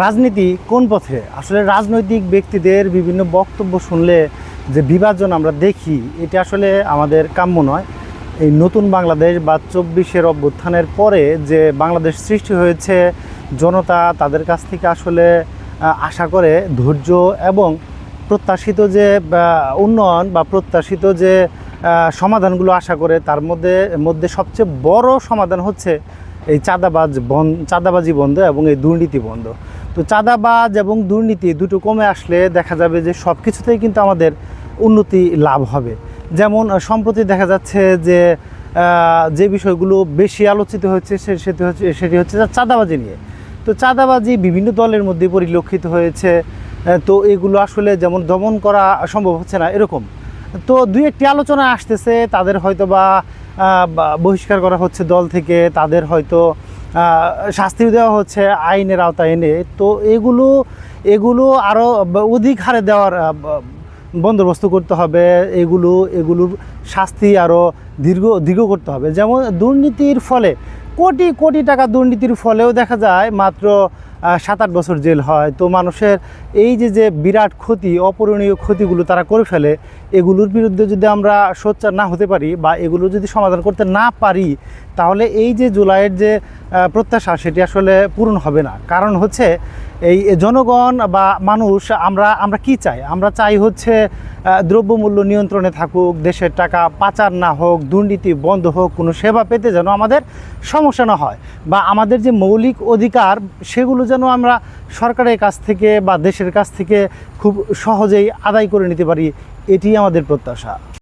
রাজনীতি কোন পথে? আসলে রাজনৈতিক ব্যক্তিদের বিভিন্ন বক্তব্য শুনলে যে বিভাজন আমরা দেখি, এটা আসলে আমাদের কাম্য নয়। এই নতুন বাংলাদেশ বা চব্বিশের অভ্যুত্থানের পরে যে বাংলাদেশ সৃষ্টি হয়েছে, জনতা তাদের কাছ থেকে আসলে আশা করে, ধৈর্য এবং প্রত্যাশিত যে উন্নয়ন বা প্রত্যাশিত যে সমাধানগুলো আশা করে, তার মধ্যে মধ্যে সবচেয়ে বড় সমাধান হচ্ছে এই চাঁদাবাজ বন, চাঁদাবাজি বন্ধ এবং এই দুর্নীতি বন্ধ। তো চাঁদাবাজ এবং দুর্নীতি দুটো কমে আসলে দেখা যাবে যে সব কিছুতেই কিন্তু আমাদের উন্নতি লাভ হবে। যেমন সম্প্রতি দেখা যাচ্ছে যে যে বিষয়গুলো বেশি আলোচিত হচ্ছে সেটি হচ্ছে সেটি হচ্ছে চাঁদাবাজি নিয়ে। তো চাঁদাবাজি বিভিন্ন দলের মধ্যে পরিলক্ষিত হয়েছে তো এগুলো আসলে যেমন দমন করা সম্ভব হচ্ছে না, এরকম। তো দুই একটি আলোচনা আসতেছে, তাদের হয়তো বা- বহিষ্কার করা হচ্ছে দল থেকে, তাদের হয়তো আহ, শাস্তি দেওয়া হচ্ছে আইনের আওতায় এনে। তো এগুলো এগুলো আরও অধিক হারে দেওয়ার বন্দোবস্ত করতে হবে। এগুলো এগুলোর শাস্তি আরও দীর্ঘ দীর্ঘ করতে হবে। যেমন দুর্নীতির ফলে কোটি কোটি টাকা দুর্নীতির ফলেও দেখা যায় মাত্র সাত আট বছর জেল হয়। তো মানুষের এই যে যে বিরাট ক্ষতি অপূরণীয় ক্ষতিগুলো তারা করে ফেলে এগুলোর বিরুদ্ধে যদি আমরা সোচ্চার না হতে পারি বা এগুলো যদি সমাধান করতে না পারি তাহলে এই যে জুলাইয়ের যে প্রত্যাশা সেটি আসলে পূরণ হবে না। কারণ হচ্ছে এই জনগণ বা মানুষ আমরা আমরা কি চাই? আমরা চাই হচ্ছে দ্রব্যমূল্য নিয়ন্ত্রণে থাকুক, দেশের টাকা পাচার না হোক, দুর্নীতি বন্ধ হোক, কোনো সেবা পেতে যেন আমাদের সমস্যা না হয় বা আমাদের যে মৌলিক অধিকার সেগুলো যেন আমরা সরকারের কাছ থেকে বা দেশের কাছ থেকে খুব সহজেই আদায় করে নিতে পারি, এটি আমাদের প্রত্যাশা।